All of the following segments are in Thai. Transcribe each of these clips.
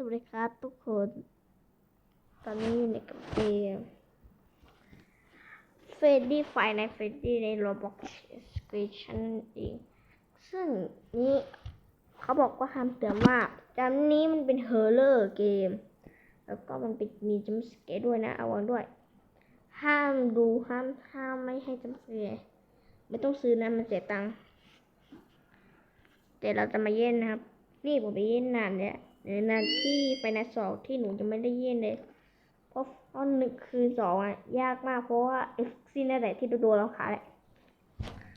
สวัสดีครับทุกคน ตอนนี้อยู่ในกับเกมเฟรดดี้ไฟในเฟรดดี้ใน Roblox Station นั่นเองซึ่งนี้เขาบอกว่าห้ามเตือนว่าจำนี้มันเป็นเฮอร์เลอร์เกม แล้วก็มันเป็นมีจัมสเกตด้วยนะ เอาไว้ด้วย ห้ามดูห้ามห้ามไม่ให้จัมสเกตไม่ต้องซื้อนะมันเสียตังค์แต่เราจะมาเย็นนะครับ นี่ผมไปเย็นนานเนี่ย ในนานที่ไปในสองที่หนูจะไม่ได้เย็นเลย เพราะตอนหนึ่งคืนสองอะ ยากมากเพราะว่าเอฟซีนั่นแหละที่โดนเราขาแหละ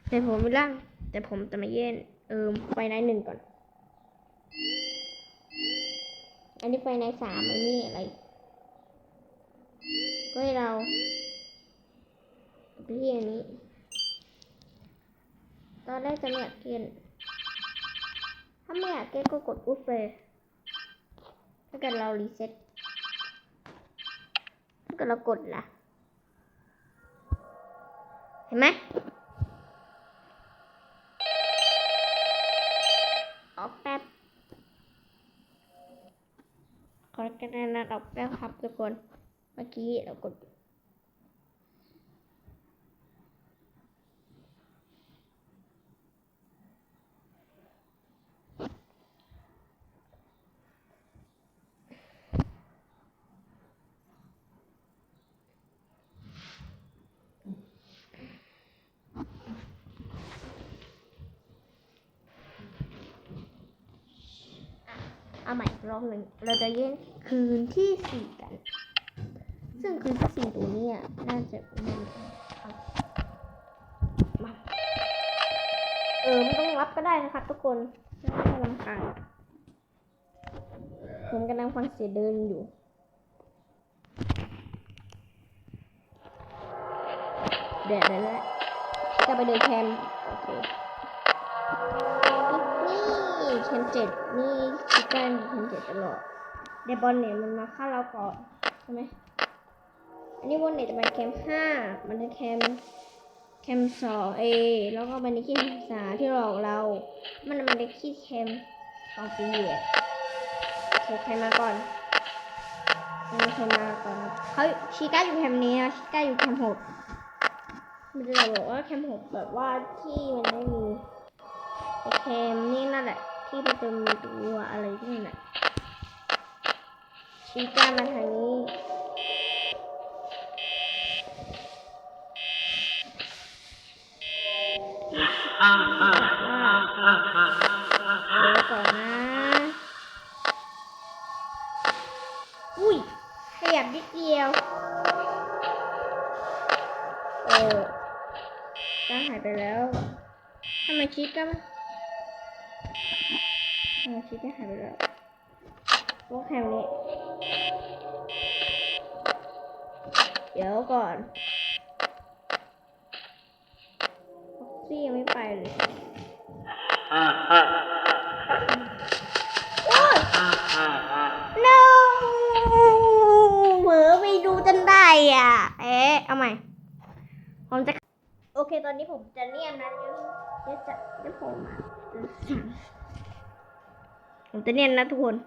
แต่ผมไม่ร่างแต่ผมจะมาเย็นเออไปในหนึ่งก่อน อันนี้ไปในสามอันนี้อะไรก็ให้เราไปที่อันนี้ ตอนแรกจะไม่อยากเกณฑ์ถ้าไม่อยากเกณฑ์ก็กดอุ๊บเลย ถ้าเกิดเรารีเซ็ตถ้าเกิดเรากดล่ะ เห็นไหมออกแป๊บขอคะแนนนัดออกแป๊บครับทุกคน เมื่อกี้เรากด เอาใหม่รอบหนึ่งเราจะเล่นคืนที่สี่กัน ซึ่งคืนที่สี่ตัวนี้น่าจะมันครับมาเออไม่ต้องรับก็ได้นะครับทุกคนไม่ต้องรำคาญผมกำลังฟังเสียงเดินอยู่เดี๋ยวเดี๋ยวจะไปเดินแคมป์โอเค นี่แคมป์เจ็ดนี่คิดการแคมป์เจ็ดตลอดเดบอลเนี่ยมันมาฆ่าเราก่อนใช่ไหมอันนี้วนเนี่ยจะเป็นแคมป์ห้ามันจะแคมป์แคมป์สองเอแล้วก็มันในที่แคมป์สามที่หลอกเรา มันมันในที่แคมป์สองปีอะโอเคใครมาก่อนมีใครมาก่อนเขาชิก้าอยู่แคมป์นี้นะชิก้าอยู่แคมป์หกมันจะบอกว่าแคมป์หกแบบว่าที่มันไม่มีโอเคนี่นั่นแหละ ที่มันจะมีตัวอะไรที่นั่นชี้ก้ามาทางนี้เดี๋ยวก่อนนะ อุ้ย ขยับนิดเดียวเออก้าหายไปแล้วทำไมชี้ก้า เออชิคกี้หายไปแล้วพวกแคมนี้ เดี๋ยวก่อนฟ็อกซี่ยังไม่ไปเลยโอ้ย no เหมือไปดูจนได้อะ เอ๊ะ เอาใหม่ ผมจะ โอเค ตอนนี้ผมจะเนียนนะเดี๋ยวเดี๋ยวจะเดี๋ยวผมอะ ผมจะเนียนนะทุกคน เ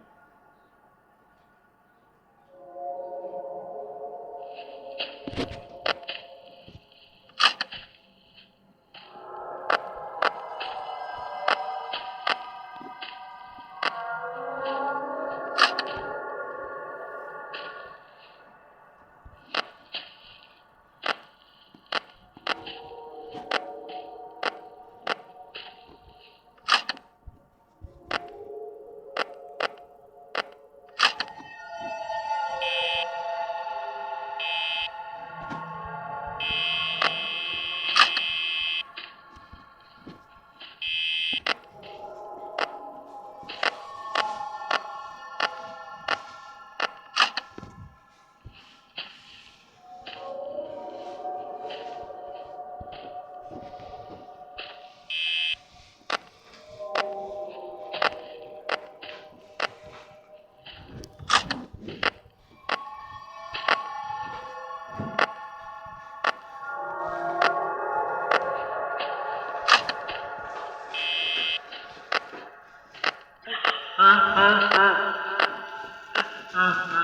Ah, ah, ah.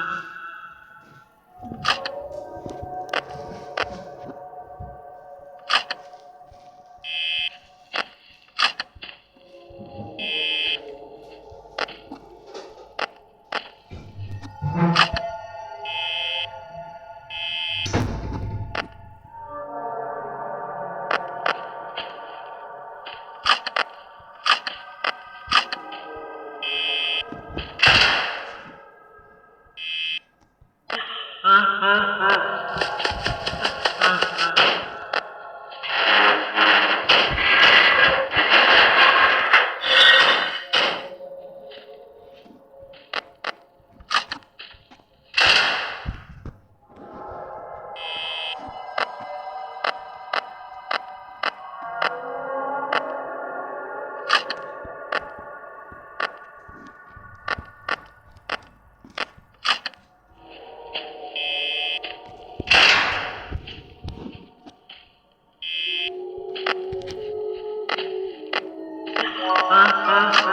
Ah, ah, ah.